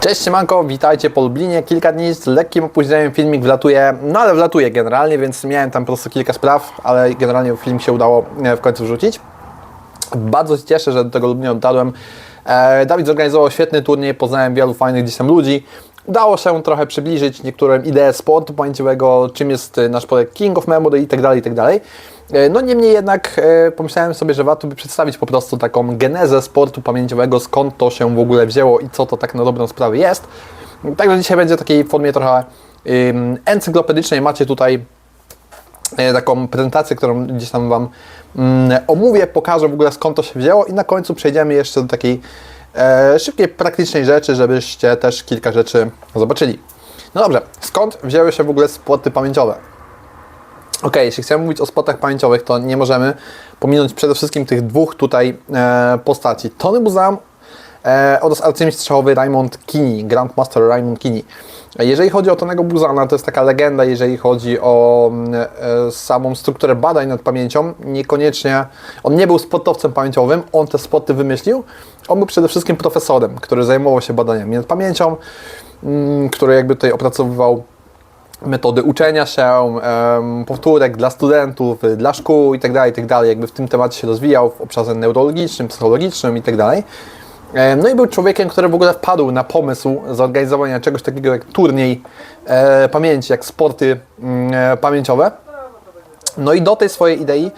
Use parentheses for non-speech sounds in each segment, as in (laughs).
Cześć siemanko, witajcie po Lublinie. Kilka dni z lekkim opóźnieniem filmik wlatuje, no ale wlatuje generalnie, więc miałem tam po prostu kilka spraw, ale generalnie film się udało e, w końcu wrzucić. Bardzo się cieszę, że do tego Lublina dotarłem. E, Dawid zorganizował świetny turniej, poznałem wielu fajnych gdzieś tam ludzi. Udało się trochę przybliżyć niektórym ideę sportu pamięciowego, czym jest e, nasz projekt King of Memory itd., itd. E, No niemniej jednak e, pomyślałem sobie, że warto by przedstawić po prostu taką genezę sportu pamięciowego, skąd to się w ogóle wzięło i co to tak na dobrą sprawę jest. Także dzisiaj będzie w takiej formie trochę encyklopedycznej. Macie tutaj e, taką prezentację, którą gdzieś tam Wam mm, omówię, pokażę w ogóle skąd to się wzięło i na końcu przejdziemy jeszcze do takiej szybkiej, praktycznej rzeczy, żebyście też kilka rzeczy zobaczyli. No dobrze, skąd wzięły się w ogóle sporty pamięciowe? Ok, jeśli chcemy mówić o sportach pamięciowych, to nie możemy pominąć przede wszystkim tych dwóch tutaj e, postaci. Tony Buzan e, oraz arcymistrz szachowy Raymond Kini, Grandmaster Raymond Kini. Jeżeli chodzi o Tonego Buzana, to jest taka legenda, jeżeli chodzi o mm, e, samą strukturę badań nad pamięcią. Niekoniecznie, on nie był sportowcem pamięciowym, on te sporty wymyślił. On był przede wszystkim profesorem, który zajmował się badaniami nad pamięcią, mm, który jakby tutaj opracowywał metody uczenia się, powtórek dla studentów, y, dla szkół itd., itd., jakby w tym temacie się rozwijał w obszarze neurologicznym, psychologicznym itd. Em, No i był człowiekiem, który w ogóle wpadł na pomysł zorganizowania czegoś takiego jak turniej e, pamięci, jak sporty mm, e, pamięciowe. No i do tej swojej idei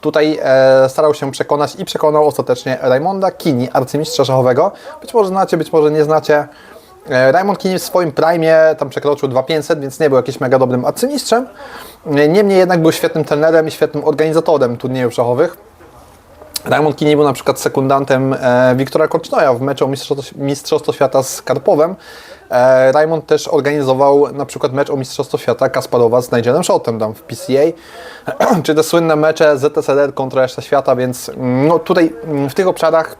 tutaj e, starał się przekonać i przekonał ostatecznie Raymonda Kini, arcymistrza szachowego. Być może znacie, być może nie znacie. E, Raymond Kini w swoim prime tam przekroczył 2500, więc nie był jakimś mega dobrym arcymistrzem. E, Niemniej jednak był świetnym trenerem i świetnym organizatorem turniejów szachowych. Raymond Kini był na przykład sekundantem e, Wiktora Korcznoja w meczu Mistrzostwo, Mistrzostwo Świata z Karpowem. Raymond też organizował na przykład mecz o Mistrzostwo Świata Kasparowa z Nigelem Shotem tam w PCA, (clears throat) czy te słynne mecze ZSRR kontra reszta świata, więc mm, no, tutaj mm, w tych obszarach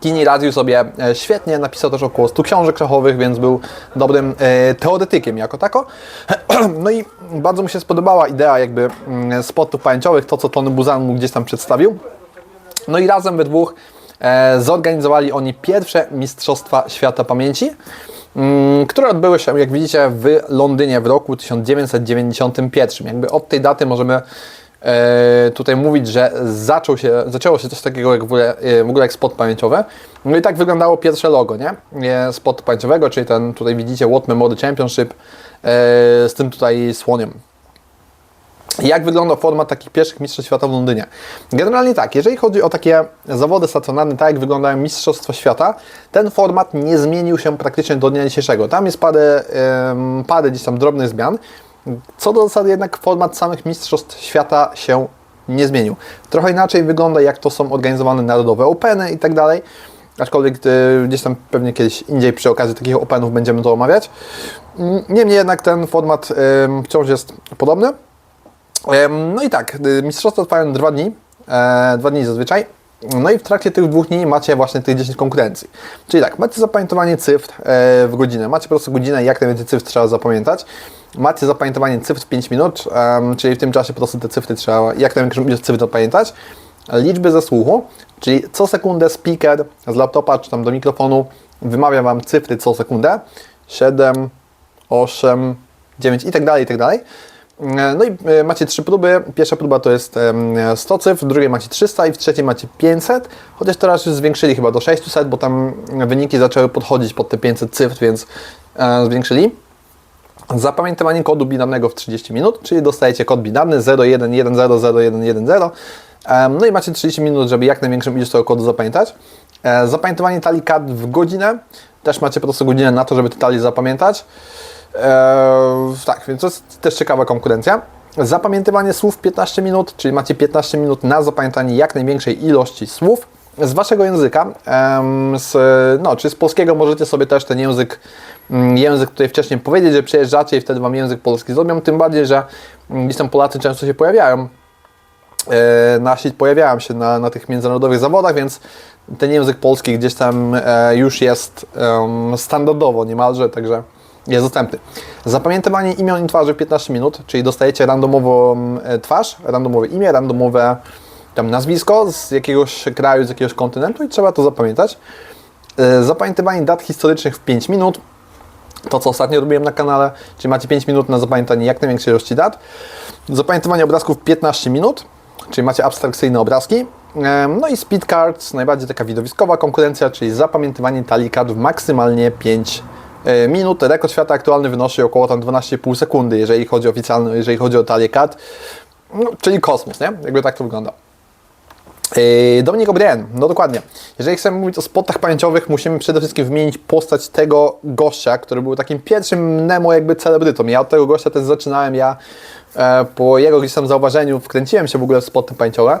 Kini radził sobie e, świetnie, napisał też około 100 książek szachowych, więc był dobrym e, teoretykiem jako tako. (clears throat) No i bardzo mi się spodobała idea jakby mm, sportów pamięciowych, to co Tony Buzan mu gdzieś tam przedstawił. No i razem we dwóch e, zorganizowali oni pierwsze Mistrzostwa Świata Pamięci, mm, które odbyły się, jak widzicie, w Londynie w roku 1991. Jakby od tej daty możemy tutaj mówić, że zaczął się, zaczęło się coś takiego jak w ogóle, e, w ogóle jak spot pamięciowe. No i tak wyglądało pierwsze logo, nie? spotu pamięciowego, czyli ten tutaj widzicie World Memory Championship e, z tym tutaj słoniem. Jak wygląda format takich pierwszych Mistrzostw Świata w Londynie? Generalnie tak, jeżeli chodzi o takie zawody stacjonarne, tak jak wyglądają Mistrzostwa Świata, ten format nie zmienił się praktycznie do dnia dzisiejszego. Tam jest parę, parę gdzieś tam drobnych zmian. Co do zasady jednak format samych Mistrzostw Świata się nie zmienił. Trochę inaczej wygląda jak to są organizowane narodowe Openy i tak dalej. Aczkolwiek y, gdzieś tam pewnie kiedyś indziej przy okazji takich Openów będziemy to omawiać. Mm, Niemniej jednak ten format ym, wciąż jest podobny. Em, No i tak, mistrzostwa trwają dwa dni, e, dwa dni zazwyczaj. No i w trakcie tych dwóch dni macie właśnie tych 10 konkurencji. Czyli tak, macie zapamiętowanie cyfr e, w godzinę. Macie po prostu godzinę, jak najwięcej cyfr trzeba zapamiętać. Macie zapamiętowanie cyfr w 5 minut, em, czyli w tym czasie po prostu te cyfry trzeba, jak największą ilość cyfr zapamiętać. Liczby ze słuchu, czyli co sekundę speaker z laptopa czy tam do mikrofonu wymawia Wam cyfry co sekundę. 7, 8, 9 i tak dalej, i tak dalej. No i e, macie trzy próby. Pierwsza próba to jest em, 100 cyfr, w drugiej macie 300 i w trzeciej macie 500, chociaż teraz już zwiększyli chyba do 600, bo tam wyniki zaczęły podchodzić pod te 500 cyfr, więc e, zwiększyli. Zapamiętywanie kodu binarnego w 30 minut, czyli dostajecie kod binarny 01100110. Em, No i macie 30 minut, żeby jak największą ilość tego kodu zapamiętać. E, Zapamiętywanie talii kart w godzinę. Też macie po prostu godzinę na to, żeby te talie zapamiętać. Eee, tak, więc to jest też ciekawa konkurencja. Zapamiętywanie słów 15 minut, czyli macie 15 minut na zapamiętanie jak największej ilości słów z waszego języka. Z, no, czy z polskiego możecie sobie też ten język, mm, język tutaj wcześniej powiedzieć, że przyjeżdżacie i wtedy wam język polski zrobią. Tym bardziej, że mm, gdzieś tam Polacy często się pojawiają e, nasi pojawiają się na, na tych międzynarodowych zawodach, więc ten język polski gdzieś tam e, już jest standardowo niemalże, także jest dostępny. Zapamiętywanie imion i twarzy w 15 minut, czyli dostajecie randomową e, twarz, randomowe imię, randomowe tam nazwisko z jakiegoś kraju, z jakiegoś kontynentu i trzeba to zapamiętać. E, Zapamiętywanie dat historycznych w 5 minut. To, co ostatnio robiłem na kanale, czyli macie 5 minut na zapamiętanie jak największej ilości dat. Zapamiętywanie obrazków 15 minut, czyli macie abstrakcyjne obrazki. E, No i speed cards, najbardziej taka widowiskowa konkurencja, czyli zapamiętywanie talii w maksymalnie 5 e, minut. Rekord świata aktualny wynosi około tam 12,5 sekundy, jeżeli chodzi oficjalnie, jeżeli chodzi o talię. No, czyli kosmos, nie? Jakby tak to wygląda. Yy, Dominik O'Brien, no dokładnie. Jeżeli chcemy mówić o spotach pamięciowych, musimy przede wszystkim wymienić postać tego gościa, który był takim pierwszym Nemo jakby celebrytą. Ja od tego gościa też zaczynałem, ja e, po jego gdzieś tam zauważeniu wkręciłem się w ogóle w spoty pamięciowe.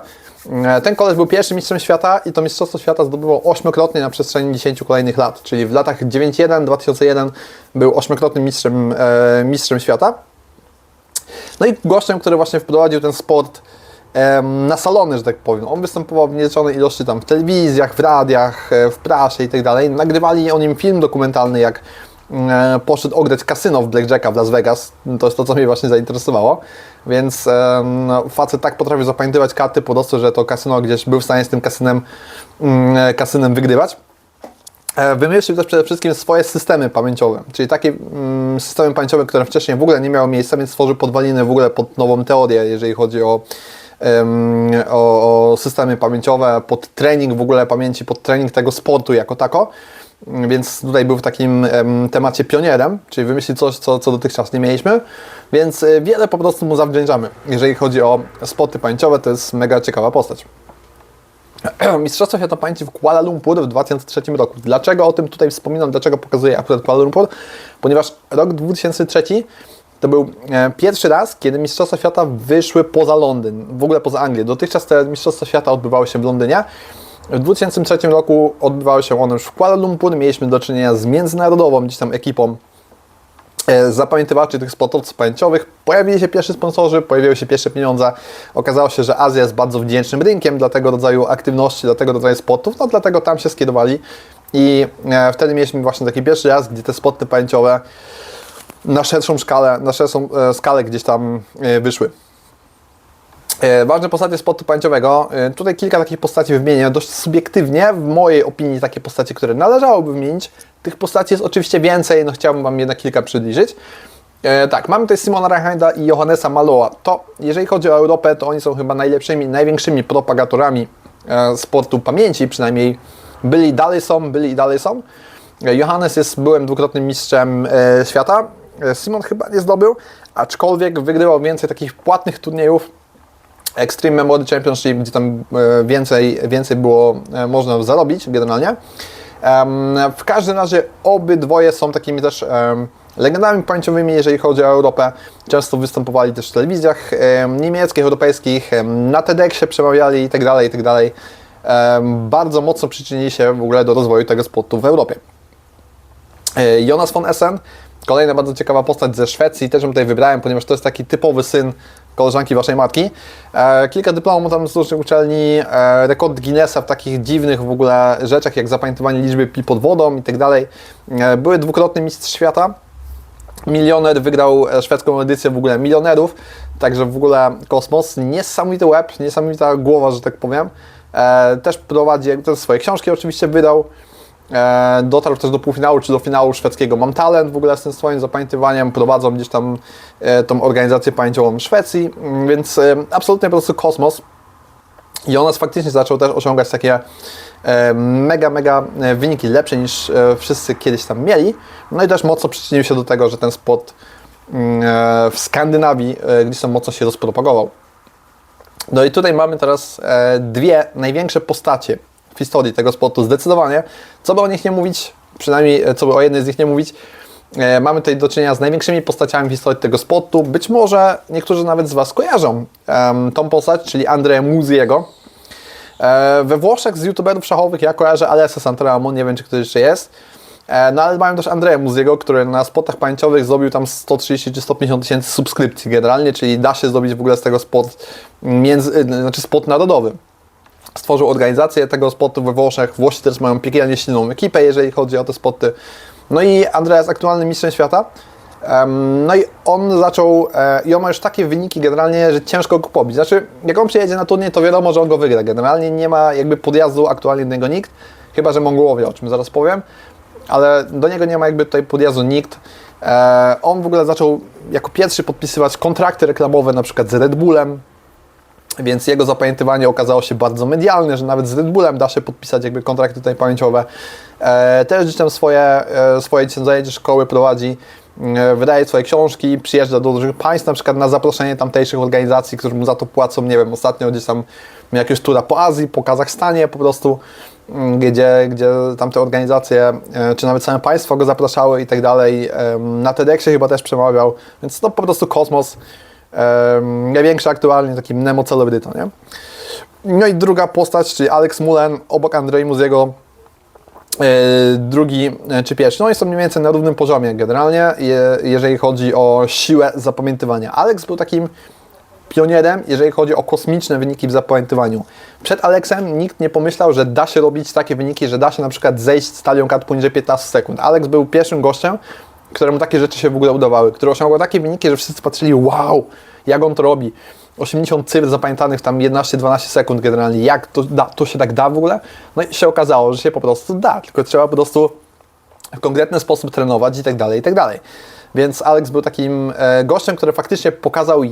E, ten koleś był pierwszym mistrzem świata i to mistrzostwo świata zdobywał ośmiokrotnie na przestrzeni 10 kolejnych lat, czyli w latach 91, 2001 był ośmiokrotnym mistrzem, e, mistrzem świata. No i gościem, który właśnie wprowadził ten sport na salony, że tak powiem. On występował w niezliczonej ilości tam w telewizjach, w radiach, e, w prasie i tak dalej. Nagrywali o nim film dokumentalny, jak e, poszedł ograć kasyno w Blackjacka w Las Vegas. To jest to, co mnie właśnie zainteresowało. Więc no, facet tak potrafił zapamiętywać karty po prostu, że to kasyno gdzieś był w stanie z tym kasynem, mm, kasynem wygrywać. E, Wymyślił też przede wszystkim swoje systemy pamięciowe, czyli takie mm, systemy pamięciowe, które wcześniej w ogóle nie miały miejsca, więc stworzył podwaliny w ogóle pod nową teorię, jeżeli chodzi o, o, o systemy pamięciowe, pod trening w ogóle pamięci, pod trening tego sportu jako tako. Więc tutaj był w takim em, temacie pionierem, czyli wymyślił coś, co, co dotychczas nie mieliśmy, więc e, wiele po prostu mu zawdzięczamy. Jeżeli chodzi o spoty pamięciowe, to jest mega ciekawa postać. (clears throat) Mistrzostwo Świata Pamięci w Kuala Lumpur w 2003 roku. Dlaczego o tym tutaj wspominam, dlaczego pokazuję akurat Kuala Lumpur? Ponieważ rok 2003 to był e, pierwszy raz, kiedy Mistrzostwa Świata wyszły poza Londyn, w ogóle poza Anglię. Dotychczas te Mistrzostwa Świata odbywały się w Londynie. W 2003 roku odbywały się one już w Kuala Lumpur. Mieliśmy do czynienia z międzynarodową gdzieś tam ekipą e, zapamiętywaczy tych sportowców pamięciowych. Pojawili się pierwsi sponsorzy, pojawiły się pierwsze pieniądze. Okazało się, że Azja jest bardzo wdzięcznym rynkiem dla tego rodzaju aktywności, dla tego rodzaju sportów, no dlatego tam się skierowali i e, wtedy mieliśmy właśnie taki pierwszy raz, gdzie te sporty pamięciowe na szerszą skalę, na szerszą e, skalę gdzieś tam e, wyszły. E, Ważne postacie sportu pamięciowego. Tutaj kilka takich postaci wymienię. Dość subiektywnie, w mojej opinii, takie postacie, które należałoby wymienić. Tych postaci jest oczywiście więcej, no chciałbym Wam jednak kilka przybliżyć. E, tak, mamy tutaj Simona Reinharda i Johannesa Maloa. To, jeżeli chodzi o Europę, to oni są chyba najlepszymi, największymi propagatorami e, sportu pamięci, przynajmniej byli, dalej są, byli i dalej są. Johannes jest byłem dwukrotnym mistrzem e, świata. E, Simon chyba nie zdobył, aczkolwiek wygrywał więcej takich płatnych turniejów, Extreme Memory Championship, gdzie tam e, więcej, więcej było e, można zarobić generalnie. W każdym razie obydwoje są takimi też legendami pamięciowymi, jeżeli chodzi o Europę. Często występowali też w telewizjach em, niemieckich, europejskich, na TEDxie przemawiali itd., itd. Em, Bardzo mocno przyczynili się w ogóle do rozwoju tego sportu w Europie. Jonas von Essen, kolejna bardzo ciekawa postać ze Szwecji, też ją tutaj wybrałem, ponieważ to jest taki typowy syn koleżanki waszej matki. E, kilka dyplomów tam z różnych uczelni, e, rekord Guinnessa w takich dziwnych w ogóle rzeczach, jak zapamiętywanie liczby pi pod wodą i tak dalej. E, były dwukrotny mistrz świata. Milioner wygrał e, szwedzką edycję w ogóle milionerów, także w ogóle kosmos, niesamowity łeb, niesamowita głowa, że tak powiem. E, też prowadzi, też swoje książki oczywiście wydał. E, dotarł też do półfinału czy do finału szwedzkiego Mam Talent w ogóle z tym swoim zapamiętywaniem, prowadzą gdzieś tam e, tą organizację pamięciową Szwecji, mm, więc e, absolutnie po prostu kosmos. I on nas faktycznie zaczął też osiągać takie mega, mega wyniki, lepsze niż wszyscy kiedyś tam mieli. No i też mocno przyczynił się do tego, że ten sport mm, w Skandynawii gdzieś tam mocno się rozpropagował. No i tutaj mamy teraz dwie największe postacie w historii tego sportu, zdecydowanie. Co by o nich nie mówić, przynajmniej e, co by o jednej z nich nie mówić, e, mamy tutaj do czynienia z największymi postaciami w historii tego sportu. Być może niektórzy nawet z Was kojarzą em, tą postać, czyli Andrea Muziego. E, we Włoszech z youtuberów szachowych ja kojarzę Alessa Santramo, nie wiem czy ktoś jeszcze jest. E, No ale mają też Andrea Muziego, który na spotach pamięciowych zrobił tam 130 czy 150 tysięcy subskrypcji generalnie, czyli da się zrobić w ogóle z tego sport między, znaczy sport narodowy. Stworzył organizację tego sportu we Włoszech. Włosi też mają piekielnie silną ekipę, jeżeli chodzi o te sporty. No i Andrea jest aktualny mistrzem świata. No i on zaczął, e, i on ma już takie wyniki generalnie, że ciężko go pobić. Znaczy, jak on przyjedzie na turniej, to wiadomo, że on go wygra. Generalnie nie ma jakby podjazdu aktualnie do niego nikt. chyba że Mongołowie, o czym zaraz powiem, ale do niego nie ma jakby tutaj podjazdu nikt. E, on w ogóle zaczął jako pierwszy podpisywać kontrakty reklamowe na przykład z Red Bullem, więc jego zapamiętywanie okazało się bardzo medialne, że nawet z Red Bullem da się podpisać jakby kontrakty tutaj pamięciowe. E, też gdzieś tam swoje, e, swoje szkoły prowadzi, e, wydaje swoje książki, przyjeżdża do różnych państw, na przykład na zaproszenie tamtejszych organizacji, którzy mu za to płacą, nie wiem, ostatnio gdzieś tam jakiegoś tura po Azji, po Kazachstanie po prostu, mm, gdzie, gdzie tamte organizacje, e, czy nawet same państwa go zapraszały i tak dalej. Na TEDxie chyba też przemawiał, więc to po prostu kosmos. Em, największy aktualnie taki Nemo celebryta, nie? No i druga postać, czyli Alex Mullen obok Andrzej Muziego, e, drugi e, czy pierwszy. No i są mniej więcej na równym poziomie generalnie, je, jeżeli chodzi o siłę zapamiętywania. Alex był takim pionierem, jeżeli chodzi o kosmiczne wyniki w zapamiętywaniu. Przed Alexem nikt nie pomyślał, że da się robić takie wyniki, że da się na przykład zejść z talią kat poniżej 15 sekund. Alex był pierwszym gościem, któremu takie rzeczy się w ogóle udawały, który osiągał takie wyniki, że wszyscy patrzyli, wow, jak on to robi. 80 cyfr zapamiętanych tam 11-12 sekund generalnie, jak to, da, to się tak da w ogóle? No i się okazało, że się po prostu da, tylko trzeba po prostu w konkretny sposób trenować i tak dalej, i tak dalej. Więc Alex był takim e, gościem, który faktycznie pokazał,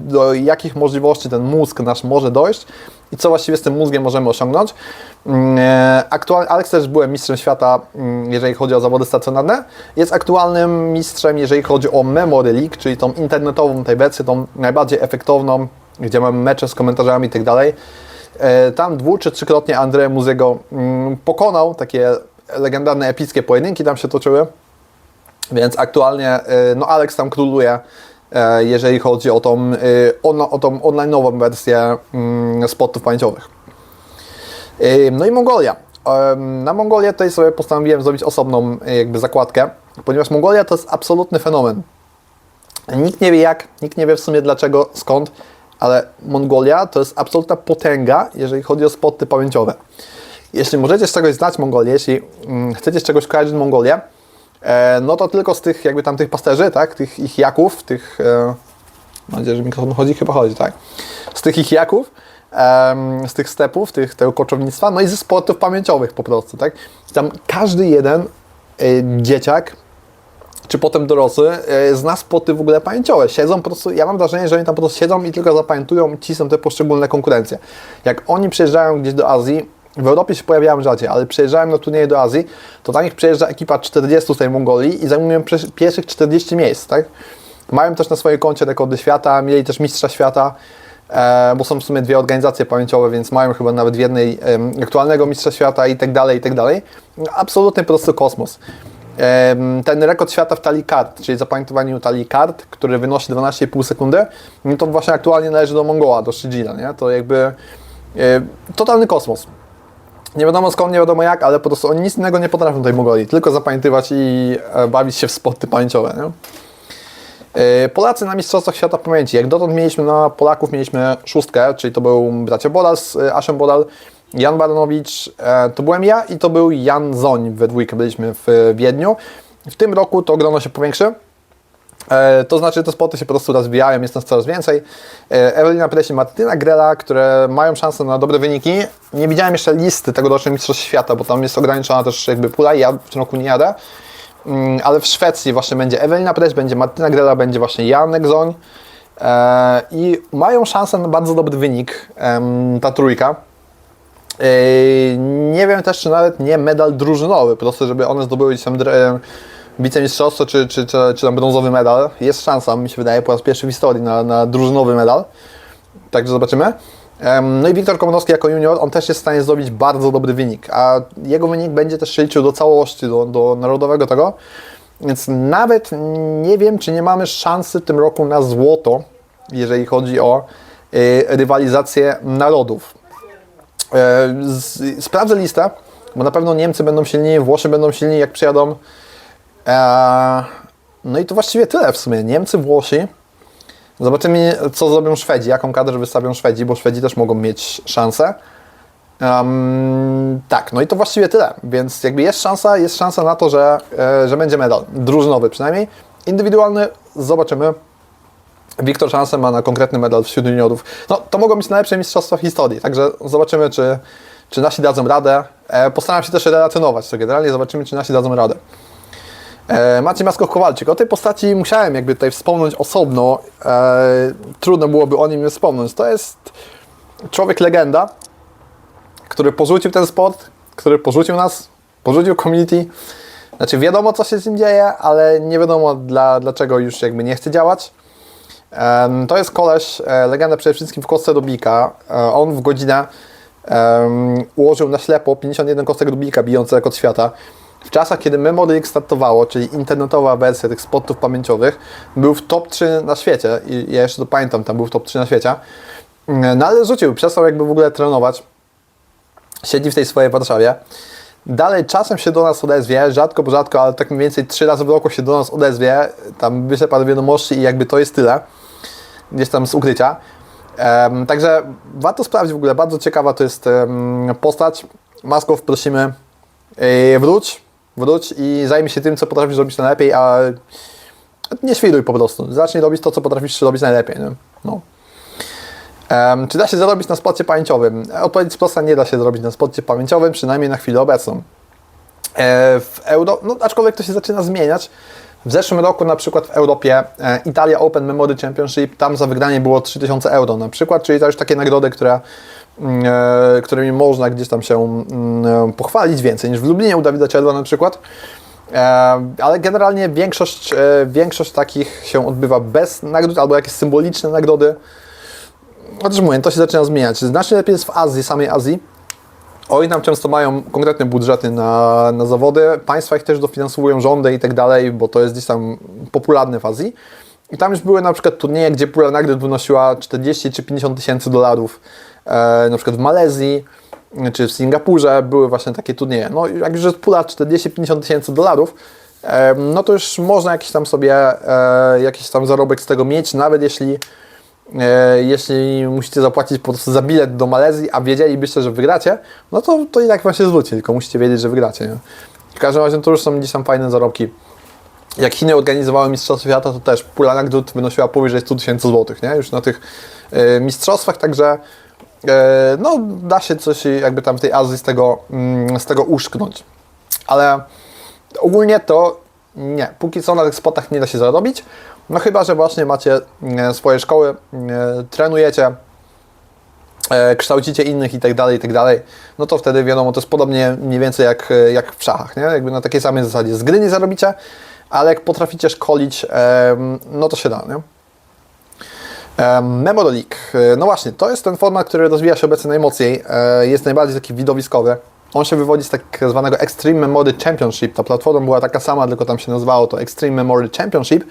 do jakich możliwości ten mózg nasz może dojść i co właściwie z tym mózgiem możemy osiągnąć. Mm, e, Aktualnie Alex też byłem mistrzem świata, mm, jeżeli chodzi o zawody stacjonarne. Jest aktualnym mistrzem, jeżeli chodzi o Memory League, czyli tą internetową tej wersję, tą najbardziej efektowną, gdzie mamy mecze z komentarzami i tak dalej. E, Tam dwu czy trzykrotnie André Muzego mm, pokonał takie legendarne, epickie pojedynki tam się toczyły. Więc aktualnie y, no Alex tam króluje, e, jeżeli chodzi o tą, y, o tą online'ową wersję mm, spotów pamięciowych. Y, No i Mongolia. Na Mongolię tutaj sobie postanowiłem zrobić osobną y, jakby zakładkę, ponieważ Mongolia to jest absolutny fenomen. Nikt nie wie jak, nikt nie wie w sumie dlaczego, skąd, ale Mongolia to jest absolutna potęga, jeżeli chodzi o spoty pamięciowe. Jeśli możecie z czegoś znać Mongolię, jeśli mm, chcecie z czegoś kojarzyć Mongolię, no to tylko z tych jakby tam tych pasterzy, tak, tych ich jaków, tych, e, mam nadzieję, że mikrofon chodzi, chyba chodzi, tak, z tych ich jaków, z tych stepów, tych, tego koczownictwa, no i ze sportów pamięciowych po prostu, tak. Tam każdy jeden e, dzieciak, czy potem dorosły, e, zna spoty w ogóle pamięciowe. Siedzą po prostu, ja mam wrażenie, że oni tam po prostu siedzą i tylko zapamiętują i cisną te poszczególne konkurencje. Jak oni przyjeżdżają gdzieś do Azji, w Europie się pojawiają rzadziej, ale przyjeżdżają na turnieje do Azji, to tam ich przyjeżdża ekipa 40 z tej Mongolii i zajmują pierwszych 40 miejsc, tak? Mają też na swoim koncie rekordy świata, mieli też mistrza świata, e, bo są w sumie dwie organizacje pamięciowe, więc mają chyba nawet w jednej aktualnego mistrza świata i tak dalej, i tak dalej. Absolutnie po prostu kosmos. Ten rekord świata w talii kart, czyli zapamiętowaniu talii kart, który wynosi 12,5 sekundy, no to właśnie aktualnie należy do Mongoła, do Shijila, nie? To jakby e, totalny kosmos. Nie wiadomo skąd, nie wiadomo jak, ale po prostu oni nic innego nie potrafią tej Mongolii, tylko zapamiętywać i e, bawić się w sporty pamięciowe, nie? E, Polacy na Mistrzostwach Świata Pamięci. Jak dotąd mieliśmy na Polaków mieliśmy szóstkę, czyli to był bracia Bodal z e, Asią Bodal, Jan Baranowicz, to byłem ja i to był Jan Zoń. We dwójkę byliśmy w Wiedniu. W tym roku to grono się powiększy. E, To znaczy, te spoty się po prostu rozwijają, jest nas coraz więcej. E, Ewelina Presi, Martyna Grela, które mają szansę na dobre wyniki. Nie widziałem jeszcze listy tegorocznych Mistrzostw Świata, bo tam jest ograniczona też jakby pula ja w tym roku nie jadę. Mm, Ale w Szwecji właśnie będzie Ewelina Press, będzie Martyna Grela, będzie właśnie Janek Zoń. E, I mają szansę na bardzo dobry wynik ta trójka. Nie wiem też, czy nawet nie medal drużynowy, po prostu, żeby one zdobyły gdzieś tam wicemistrzostwo, czy, czy, czy, czy tam brązowy medal. Jest szansa, mi się wydaje, po raz pierwszy w historii na, na drużynowy medal. Także zobaczymy. No i Wiktor Komorowski jako junior, on też jest w stanie zdobyć bardzo dobry wynik, a jego wynik będzie też się liczył do całości, do, do narodowego tego. Więc nawet nie wiem, czy nie mamy szansy w tym roku na złoto, jeżeli chodzi o y, rywalizację narodów. E, z, sprawdzę listę, bo na pewno Niemcy będą silni, Włosi będą silni, jak przyjadą. E, no i to właściwie tyle w sumie. Niemcy, Włosi. Zobaczymy, co zrobią Szwedzi, jaką kadrę wystawią Szwedzi, bo Szwedzi też mogą mieć szansę. Em, tak, no i to właściwie tyle. Więc jakby jest szansa, jest szansa na to, że, e, że będzie medal. Drużynowy przynajmniej. Indywidualny zobaczymy. Wiktor szansę ma na konkretny medal wśród juniorów. No, to mogą być najlepsze mistrzostwa w historii, także zobaczymy, czy, czy nasi dadzą radę. E, postaram się też relacjonować to generalnie, zobaczymy, czy nasi dadzą radę. E, Maciej Maskow-Kowalczyk. O tej postaci musiałem jakby tutaj wspomnieć osobno. E, trudno byłoby o nim nie wspomnieć. To jest człowiek legenda, który porzucił ten sport, który porzucił nas, porzucił community. Znaczy wiadomo co się z nim dzieje, ale nie wiadomo dla, dlaczego już jakby nie chce działać. To jest koleś, e, legenda przede wszystkim w kostce Rubika. E, On w godzinę ułożył na ślepo 51 kostek Rubika bijący rekord świata. W czasach, kiedy Memoryk startowało, czyli internetowa wersja tych spotów pamięciowych, był w top 3 na świecie. I ja jeszcze to pamiętam, tam był w top 3 na świecie. No ale rzucił, przestał jakby w ogóle trenować. Siedzi w tej swojej Warszawie. Dalej czasem się do nas odezwie, rzadko, bo rzadko, ale tak mniej więcej trzy razy w roku się do nas odezwie. Tam wyśle parę wiadomości i jakby to jest tyle. Gdzieś tam z ukrycia. Em, także warto sprawdzić w ogóle, bardzo ciekawa to jest em, postać. Maskow, prosimy, yy, wróć, wróć i zajmij się tym, co potrafisz robić najlepiej, a nie świruj po prostu. Zacznij robić to, co potrafisz robić najlepiej. Nie? No. Em, czy da się zarobić na spocie pamięciowym? Odpowiedź prosta, nie da się zrobić na spocie pamięciowym, przynajmniej na chwilę obecną. E, w Euro, no aczkolwiek to się zaczyna zmieniać. W zeszłym roku na przykład w Europie e, Italia Open Memory Championship, tam za wygranie było 3000 euro na przykład, czyli to już takie nagrody, które, którymi można gdzieś tam się mm, pochwalić więcej niż w Lublinie u Dawida Cielba na przykład. E, ale generalnie większość, e, większość takich się odbywa bez nagród albo jakieś symboliczne nagrody. Też mówię, to się zaczyna zmieniać. Znacznie lepiej jest w Azji, samej Azji. Oni tam często mają konkretne budżety na, na zawody. Państwa ich też dofinansowują rządy i tak dalej, bo to jest gdzieś tam popularne w Azji. I tam już były na przykład turnieje, gdzie pula nagród wynosiła 40 czy 50 tysięcy dolarów. E, na przykład w Malezji czy w Singapurze były właśnie takie turnieje. No jak już jest pula 40-50 tysięcy dolarów, e, no to już można jakiś tam sobie e, jakiś tam zarobek z tego mieć, nawet jeśli E, jeśli musicie zapłacić po prostu za bilet do Malezji, a wiedzielibyście, że wygracie, no to, to i tak wam się zwróci, tylko musicie wiedzieć, że wygracie. Nie? W każdym razie to już są gdzieś tam fajne zarobki. Jak Chiny organizowały Mistrzostwa Świata, to też pula nagród wynosiła powyżej 100 tysięcy złotych, nie? Już na tych e, mistrzostwach, także e, no, da się coś jakby tam w tej Azji z tego, mm, z tego uszknąć. Ale ogólnie to nie, póki co na tych spotach nie da się zarobić. No chyba, że właśnie macie e, swoje szkoły, e, trenujecie, kształcicie innych i tak dalej, i tak dalej, no to wtedy wiadomo, to jest podobnie mniej więcej jak, jak w szachach, nie? Jakby na takiej samej zasadzie. Z gry nie zarobicie, ale jak potraficie szkolić, no to się da, nie? Em, Memory League. E, No właśnie, to jest ten format, który rozwija się obecnie najmocniej, e, jest najbardziej taki widowiskowy. On się wywodzi z tak zwanego Extreme Memory Championship. Ta platforma była taka sama, tylko tam się nazywało to Extreme Memory Championship.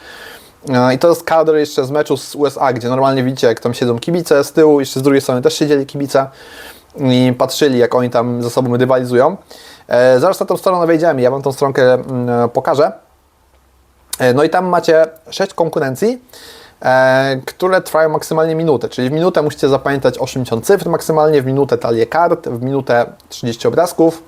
E, I to jest kadr jeszcze z meczu z USA, gdzie normalnie widzicie, jak tam siedzą kibice z tyłu, jeszcze z drugiej strony też siedzieli kibice i patrzyli, jak oni tam ze sobą rywalizują. Zaraz na tą stronę wejdziemy, ja Wam tą stronkę mm, pokażę. E, No i tam macie 6 konkurencji, e, które trwają maksymalnie minutę, czyli w minutę musicie zapamiętać 80 cyfr maksymalnie, w minutę talię kart, w minutę 30 obrazków,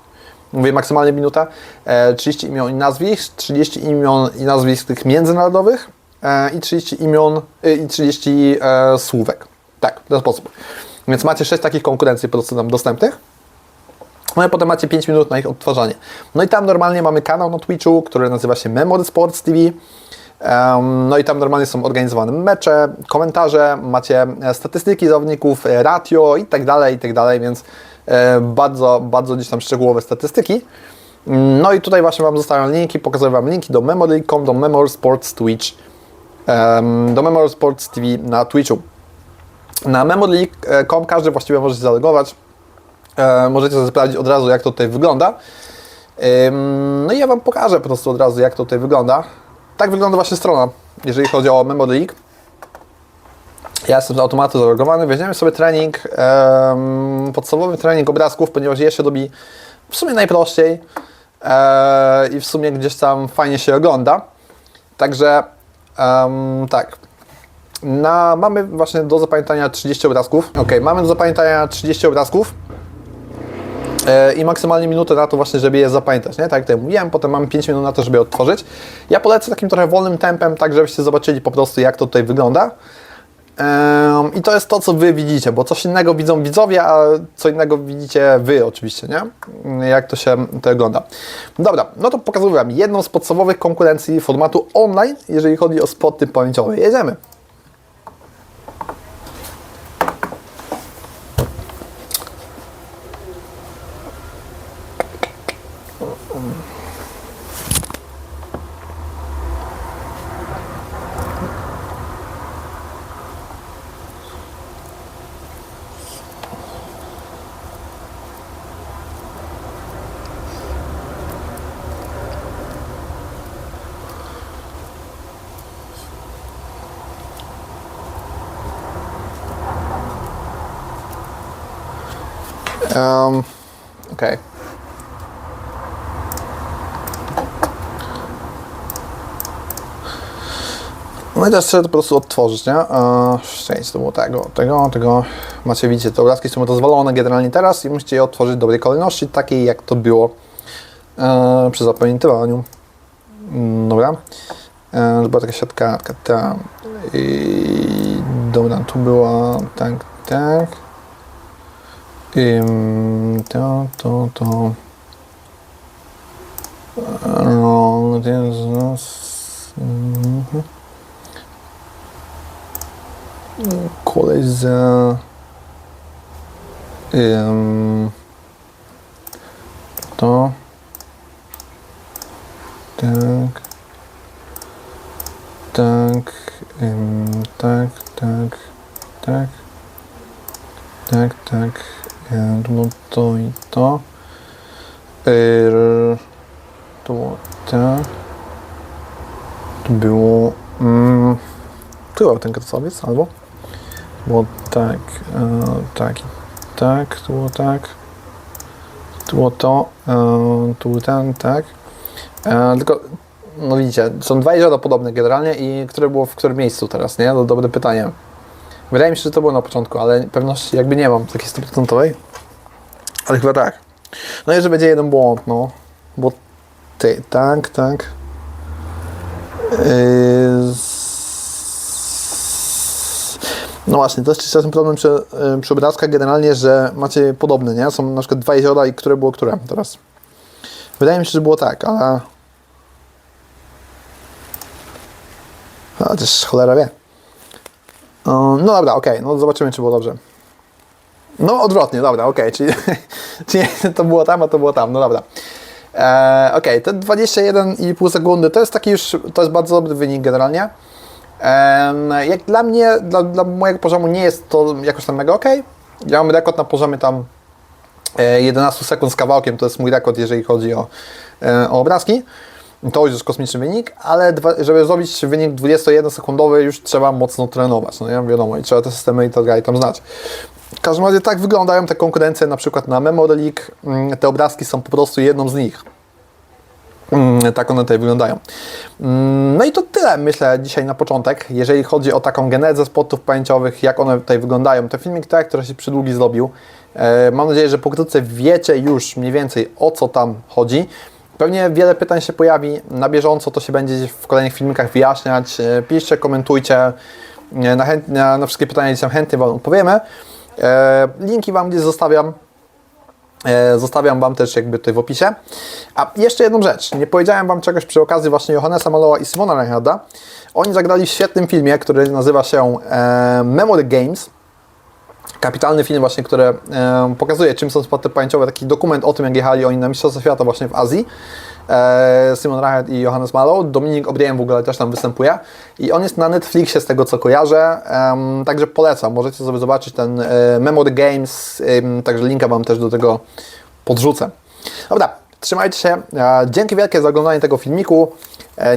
mówię maksymalnie minutę, e, 30 imion i nazwisk, 30 imion i nazwisk tych międzynarodowych e, i 30 imion i 30 e, słówek. Tak, w ten sposób. Więc macie 6 takich konkurencji po prostu dostępnych. No i potem macie 5 minut na ich odtwarzanie. No i tam normalnie mamy kanał na Twitchu, który nazywa się Memory Sports TV. No i tam normalnie są organizowane mecze, komentarze, macie e, statystyki zawodników, e, ratio i tak dalej, i tak dalej, więc e, bardzo, bardzo gdzieś tam szczegółowe statystyki. Mm, No i tutaj właśnie Wam zostawiam linki, pokazuję Wam linki do Memory.com, do Memory Sports Twitch, do Memory Sports TV na Twitchu. Na memory.com każdy właściwie może się zalogować. E, możecie sprawdzić od razu, jak to tutaj wygląda. No i ja Wam pokażę po prostu od razu, jak to tutaj wygląda. Tak wygląda właśnie strona, jeżeli chodzi o League. Ja jestem z automatu zalogowany. Weźmiemy sobie trening, podstawowy trening obrazków, ponieważ je się robi w sumie najprościej e, i w sumie gdzieś tam fajnie się ogląda. Także tak, na, mamy właśnie do zapamiętania 30 obrazków. Ok, mamy do zapamiętania 30 obrazków. E, i maksymalnie minutę na to właśnie, żeby je zapamiętać, nie? Tak jak tutaj mówiłem, potem mamy 5 minut na to, żeby je. Ja polecę takim trochę wolnym tempem, tak żebyście zobaczyli po prostu, jak to tutaj wygląda. I to jest to, co wy widzicie, bo coś innego widzą widzowie, a co innego widzicie wy oczywiście, nie? Jak to się to wygląda. Dobra, no to pokazuję wam jedną z podstawowych konkurencji formatu online, jeżeli chodzi o spoty pamięciowe. Jedziemy. Um, Okej. No i teraz trzeba to po prostu odtworzyć, nie? Szczęście to było tego, tego, tego. Macie, widzicie, te obrazki są dozwolone generalnie teraz i musicie je odtworzyć w dobrej kolejności, takiej jak to było eee, przy zapamiętywaniu. Mm, Dobra. To była taka siatka, ta. I, dobra, tu była tak, tak. Ym, to, to, to. No, to jest. mhm. Koleś za. Ym, to. Tak. Tak. Ym, tak, tak, tak. Tak, tak. E, To i to. Yr, To było tak. To było... Mm, był ten kresowiec, albo? Było tak, e, tak tak, to było tak. To było to, e, tu ten, tak. E, tylko, no widzicie, są dwa jeziora podobne generalnie i które było w którym miejscu teraz, nie? To dobre pytanie. Wydaje mi się, że to było na początku, ale pewności jakby nie mam takiej 100%. Ale chyba tak. No i że będzie jeden błąd, no. Bo ty, tak, tak. Yy, s- No właśnie, to jest czasem problem przy, yy, przy obrazkach generalnie, że macie podobne, nie? Są na przykład dwa jeziora i które było które teraz. Wydaje mi się, że było tak, ale... A też cholera wie. No dobra, okej, no zobaczymy, czy było dobrze. No odwrotnie, dobra, okej, czyli, (laughs) czyli to było tam, a to było tam, no dobra. E, okej, te 21,5 sekundy to jest taki już, to jest bardzo dobry wynik generalnie. Jak dla mnie, dla, dla mojego poziomu nie jest to jakoś tam mega okej. Ja mam rekord na poziomie tam e, 11 sekund z kawałkiem, to jest mój rekord, jeżeli chodzi o, e, o obrazki. To już jest kosmiczny wynik, ale żeby zrobić wynik 21-sekundowy już trzeba mocno trenować, no nie wiadomo, i trzeba te systemy i tak dalej tam znać. W każdym razie tak wyglądają te konkurencje, na przykład na Memory League, Mm, te obrazki są po prostu jedną z nich. Mm, Tak one tutaj wyglądają. Mm, No i to tyle, myślę, dzisiaj na początek, jeżeli chodzi o taką genezę spotów pamięciowych, jak one tutaj wyglądają. To filmik, tak, który się przydługi zrobił. E, Mam nadzieję, że pokrótce wiecie już mniej więcej o co tam chodzi. Pewnie wiele pytań się pojawi na bieżąco, to się będzie w kolejnych filmikach wyjaśniać. E, Piszcie, komentujcie. E, Na, chęt, na, na wszystkie pytania gdzieś tam chętnie Wam odpowiemy. Linki Wam gdzieś zostawiam. E, Zostawiam Wam też jakby tutaj w opisie. A jeszcze jedną rzecz. Nie powiedziałem Wam czegoś przy okazji właśnie Johannesa Maloa i Simona Reinharda. Oni zagrali w świetnym filmie, który nazywa się e, Memory Games. Kapitalny film właśnie, który e, pokazuje czym są spoty pamięciowe. Taki dokument o tym, jak jechali oni na Mistrzostwa Świata właśnie w Azji. E, Simon Reinhardt i Johannes Malo. Dominik O'Brien w ogóle też tam występuje. I on jest na Netflixie z tego co kojarzę. Także polecam. Możecie sobie zobaczyć ten e, Memory Games. także linka Wam też do tego podrzucę. Dobra, trzymajcie się. E, Dzięki wielkie za oglądanie tego filmiku.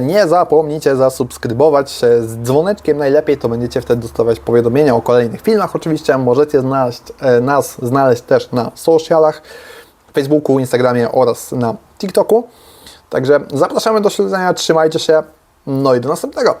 Nie zapomnijcie zasubskrybować z dzwoneczkiem najlepiej, to będziecie wtedy dostawać powiadomienia o kolejnych filmach. Oczywiście możecie znaleźć, nas znaleźć też na socialach, Facebooku, Instagramie oraz na TikToku. Także zapraszamy do śledzenia, trzymajcie się, no i do następnego.